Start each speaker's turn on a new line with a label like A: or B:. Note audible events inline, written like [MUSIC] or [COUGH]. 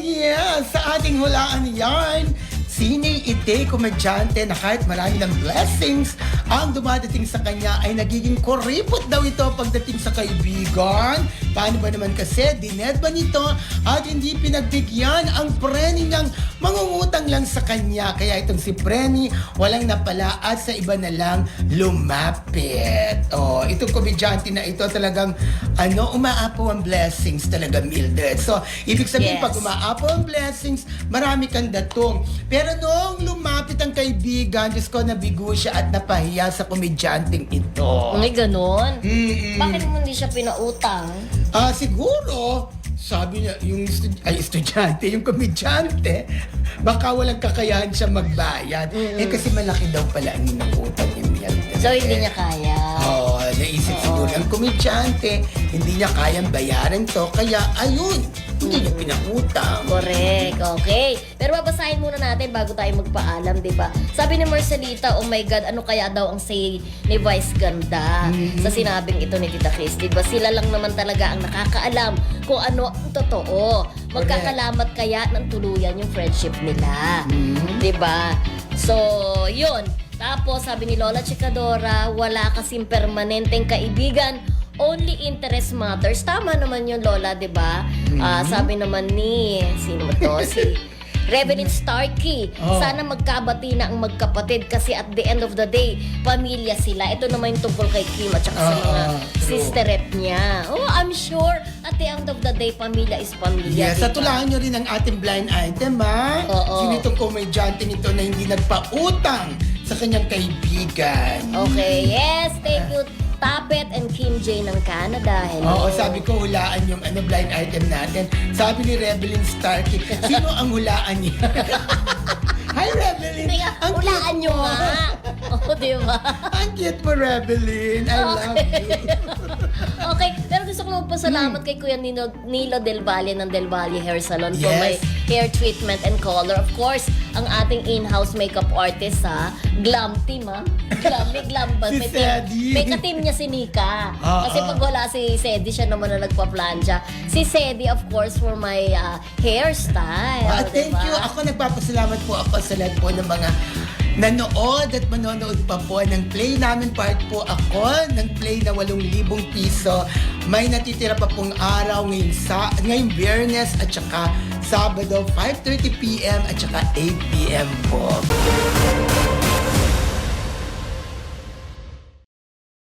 A: yes! Sa ating hulaan yarn, sini ite komedyante na kahit marami ng blessings ang dumadating sa kanya ay nagiging kuripot daw ito pagdating sa kaibigan, Paano ba naman kasi dined ba nito at hindi pinagbigyan ang preni niyang mangungutang lang sa kanya. Kaya itong si Preni walang napala at sa iba na lang lumapit. Oh, itong komedyante na ito talagang ano, umaapaw ang blessings talaga Mildred. So, ibig sabihin
B: Yes.
A: pag umaapaw ang blessings, marami kang datong. Pero noong lumapit ang kaibigan, Diyos ko, nabigo siya at napahiya sa komedyanteng ito.
B: May ganon.
A: Mm-mm.
B: Bakit mo hindi siya pinautang?
A: Ah, siguro, sabi niya, yung estu- ay, estudyante, yung komedyante, baka walang kakayahan siya magbayad. Eh kasi malaki daw pala ang inangutang ni Mildred.
B: So, hindi niya kaya.
A: Oo, naisip siguro ng komedyante, hindi niya kayang bayaran to, kaya ayun, niya pinangutang.
B: Correct, okay. Pero babasahin muna natin bago tayo magpaalam, di ba? Sabi ni Marcelita, oh my God, ano kaya daw ang say ni Vice Ganda sa sinabing ito ni Tita Chris, di ba? Sila lang naman talaga ang nakakaalam kung ano ang totoo. Magkakalamat kaya ng tuluyan yung friendship nila. Di ba? So, yun. Tapos, sabi ni Lola Chikadora, wala kasing permanenteng kaibigan only interest matters. Tama naman yun, Lola, di ba? Ah, sabi naman ni, sino ba to? [LAUGHS] Si Reverend Starkey.
A: Oh.
B: Sana magkabati na ang magkapatid kasi at the end of the day, pamilya sila. Ito naman yung tungkol kay Kim at saka sa
A: Oo,
B: mga
A: true.
B: sisterette niya. Oh, I'm sure at the end of the day, pamilya is pamilya.
A: Yes,
B: di
A: at
B: ba?
A: tulahan nyo rin ang ating blind item, ha?
B: Oo.
A: Sino itong komedyante nito na hindi nagpautang sa kanyang kaibigan?
B: Okay, yes, thank you. Tapet and Kim J ng Canada. Hello.
A: Oo, sabi ko hulaan yung ano blind item natin. Sabi ni Rebelin Starkey, sino ang hulaan niya? [LAUGHS] Hi, Rebelin!
B: Teka,
A: Ang
B: hulaan nyo nga. [LAUGHS] Oo, di ba?
A: Ang cute mo, Rebelin. I love you. [LAUGHS]
B: Okay, pero gusto ko magpasalamat kay Kuya Nino, Nilo Del Valle ng Del Valle Hair Salon for
A: Yes.
B: my hair treatment and color. Of course, ang ating in-house makeup artist ha, glam team ha. Glam, may glam ba? [LAUGHS]
A: Si
B: may, team,
A: Sedi.
B: may ka-team niya si Nika.
A: Ah,
B: Kasi
A: ah.
B: pag wala si Sedi, siya naman na nagpa-plancha. Si Sedi, of course, for my ah, hairstyle.
A: Ah, thank
B: diba?
A: you. Ako nagpapasalamat po ako sa lahat po ng mga nanood at manonood pa po ng play namin part po ako ng play na 8,000 piso. May natitira pa pong araw ngayong, sa, ngayong Biyernes at saka Sabado 5.30pm at saka 8pm po.